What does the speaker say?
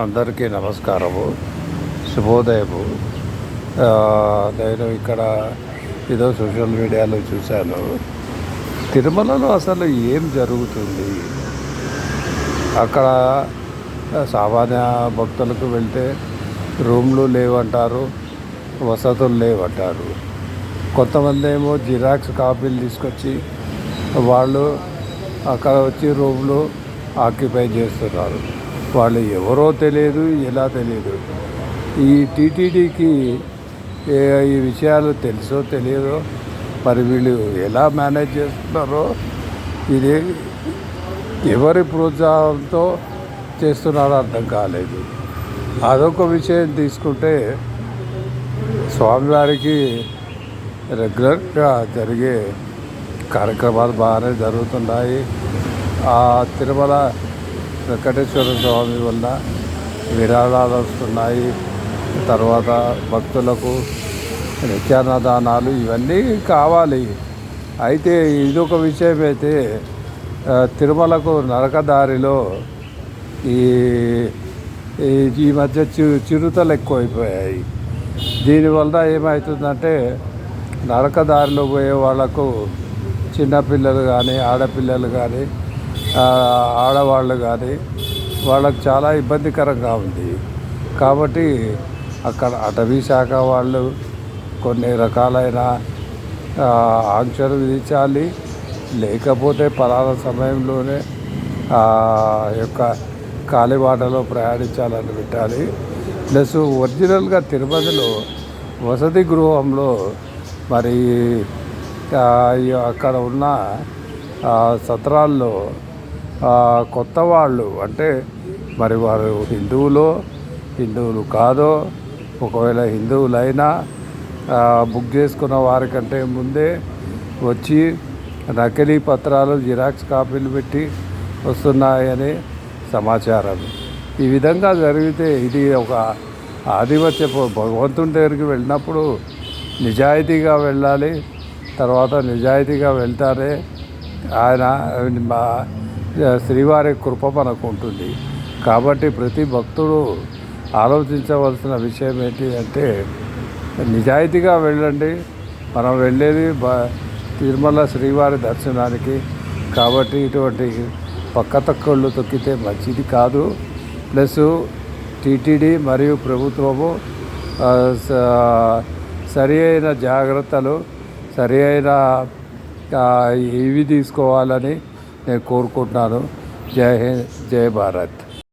అందరికీ నమస్కారము శుభోదయము. నేను ఇక్కడ ఏదో సోషల్ మీడియాలో చూశాను. తిరుమలలో అసలు ఏం జరుగుతుంది? అక్కడ సామాన్య భక్తులకు వెళ్తే రూమ్లు లేవంటారు వసతులు లేవంటారు. కొంతమంది ఏమో జిరాక్స్ కాపీలు తీసుకొచ్చి వాళ్ళు అక్కడ వచ్చి రూమ్లు ఆక్యుపై చేస్తున్నారు. వాళ్ళు ఎవరో తెలియదు ఎలా తెలియదు. ఈ టీటీడీకి ఈ విషయాలు తెలుసో తెలియదో మరి వీళ్ళు ఎలా మేనేజ్ చేస్తున్నారో ఇది ఎవరి ప్రోత్సాహంతో చేస్తున్నారో అర్థం కాలేదు. అదొక విషయం తీసుకుంటే స్వామివారికి రెగ్యులర్గా జరిగే కార్యక్రమాలు బాగానే జరుగుతున్నాయి. ఆ తిరుమల వెంకటేశ్వర స్వామి వల్ల విరాళాలు వస్తున్నాయి. తర్వాత భక్తులకు నిత్యాన్నదానాలు ఇవన్నీ కావాలి. అయితే ఇదొక విషయం అయితే తిరుమలకు నరకదారిలో ఈ ఈ- ఈ మధ్య చి చిరుతలు ఎక్కువైపోయాయి. దీనివల్ల ఏమవుతుందంటే నరకదారిలో పోయే వాళ్ళకు చిన్నపిల్లలు కానీ ఆడపిల్లలు కానీ ఆడవాళ్ళు కానీ వాళ్ళకు చాలా ఇబ్బందికరంగా ఉంది. కాబట్టి అక్కడ అటవీ శాఖ వాళ్ళు కొన్ని రకాలైన ఆంక్షలు విధించాలి. లేకపోతే పలానా సమయంలోనే ఆ యొక్క కాలిబాటలో ప్రయాణించాలని పెట్టాలి. ప్లస్ ఒరిజినల్గా తిరుపతిలో వసతి గృహంలో మరి అక్కడ ఉన్న సత్రాల్లో కొత్త వాళ్ళు అంటే మరి వారు హిందువులో హిందువులు కాదో ఒకవేళ హిందువులైనా బుక్ చేసుకున్న వారికంటే ముందే వచ్చి నకిలీ పత్రాలు జిరాక్స్ కాపీలు పెట్టి వస్తున్నాయని సమాచారం. ఈ విధంగా జరిగితే ఇది ఒక ఆధిపత్య భగవంతుని దగ్గరికి వెళ్ళినప్పుడు నిజాయితీగా వెళ్ళాలి తర్వాత నిజాయితీగా వెళ్తారే ఆయన మా శ్రీవారి కృప మనకు ఉంటుంది. కాబట్టి ప్రతి భక్తుడు ఆలోచించవలసిన విషయం ఏంటి అంటే నిజాయితీగా వెళ్ళండి. మనం వెళ్ళేది బ తిరుమల శ్రీవారి దర్శనానికి. కాబట్టి ఇటువంటి పక్క తక్కువళ్ళు తొక్కితే మంచిది కాదు. ప్లస్ టీటీడీ మరియు ప్రభుత్వము స- సరి అయిన జాగ్రత్తలు సరి అయిన ఇవి తీసుకోవాలని నేను కోరుకుంటున్నాను జై హింద్ జై భారత్